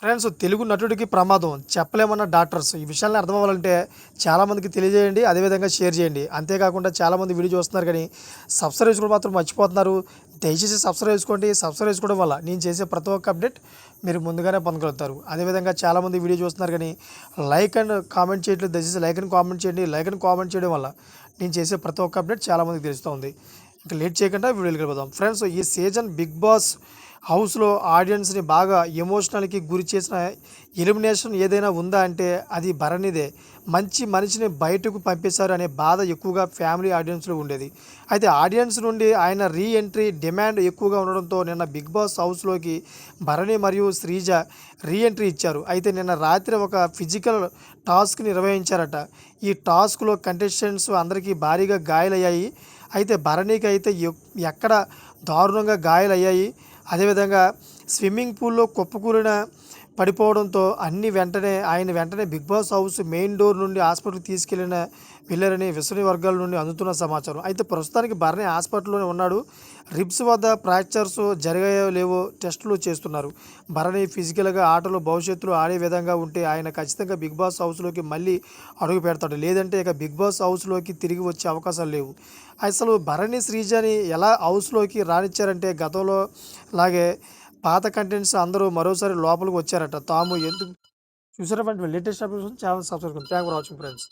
Friends Telugu నటుడికి ప్రమాదం. చెప్పలేమన్న డాక్టర్స్. ఈ విషయాన్ని అర్థం అవ్వాలంటే చాలామందికి తెలియజేయండి అదేవిధంగా షేర్ చేయండి. అంతేకాకుండా చాలామంది వీడియో చూస్తున్నారు కానీ సబ్స్క్రైబ్ చేసుకోవడం మాత్రం మర్చిపోతున్నారు. దయచేసి సబ్స్క్రైబ్ చేసుకోండి. సబ్స్క్రైబ్ చేసుకోవడం వల్ల నేను చేసే ప్రతి ఒక్క అప్డేట్ మీరు ముందుగానే పొందగలుగుతారు. అదేవిధంగా చాలామంది వీడియో చూస్తున్నారు కానీ లైక్ అండ్ కామెంట్ చేయట్లేదు. దయచేసి లైక్ అండ్ కామెంట్ చేయండి. లైక్ అండ్ కామెంట్ చేయడం వల్ల నేను చేసే ప్రతి ఒక్క అప్డేట్ చాలామందికి తెలుస్తుంది. ఇంకా లేట్ చేయకుండా వీడియోకి వెళ్ళిపోదాం. ఫ్రెండ్స్ ఈ సీజన్ బిగ్ బాస్ హౌస్లో ఆడియన్స్ని బాగా ఎమోషనల్కి గురి చేసిన ఎలిమినేషన్ ఏదైనా ఉందా అంటే అది భరణిదే. మంచి మనిషిని బయటకు పంపేశారు అనే బాధ ఎక్కువగా ఫ్యామిలీ ఆడియన్స్లో ఉండేది. అయితే ఆడియన్స్ నుండి ఆయన రీ ఎంట్రీ డిమాండ్ ఎక్కువగా ఉండడంతో నిన్న బిగ్ బాస్ హౌస్లోకి భరణి మరియు శ్రీజ రీ ఎంట్రీ ఇచ్చారు. అయితే నిన్న రాత్రి ఒక ఫిజికల్ టాస్క్ నిర్వహించారట. ఈ టాస్క్లో కంటెస్టెంట్స్ అందరికీ భారీగా గాయాలయ్యాయి. అయితే భరణికి అయితే ఎక్- ఎక్కడ దారుణంగా గాయాలయ్యాయి. అదేవిధంగా స్విమ్మింగ్ పూల్లో కుప్పకూలిన పడిపోవడంతో అన్ని వెంటనే ఆయన వెంటనే Bigg Boss house main door నుండి హాస్పిటల్కి తీసుకెళ్ళిన వెళ్ళారని విశ్వని వర్గాల నుండి అందుతున్న సమాచారం. అయితే ప్రస్తుతానికి భరణి హాస్పిటల్లోనే ఉన్నాడు. రిబ్స్ వద్ద ఫ్రాక్చర్స్ జరిగాయో లేవో టెస్టులు చేస్తున్నారు. భరణి ఫిజికల్గా ఆటలు భవిష్యత్తులో ఆడే విధంగా ఉంటే ఆయన ఖచ్చితంగా బిగ్ బాస్ హౌస్లోకి మళ్ళీ అడుగు పెడతాడు. లేదంటే ఇక బిగ్ బాస్ హౌస్లోకి తిరిగి వచ్చే అవకాశాలు లేవు. అసలు భరణి శ్రీజని ఎలా హౌస్లోకి రానిచ్చారంటే గతంలో లాగే పాత కంటెంట్స్ అందరూ మరోసారి లోపలికి వచ్చారట. తాము ఎందుకు చూసారా? Latest updates channel subscribe thank for watching friends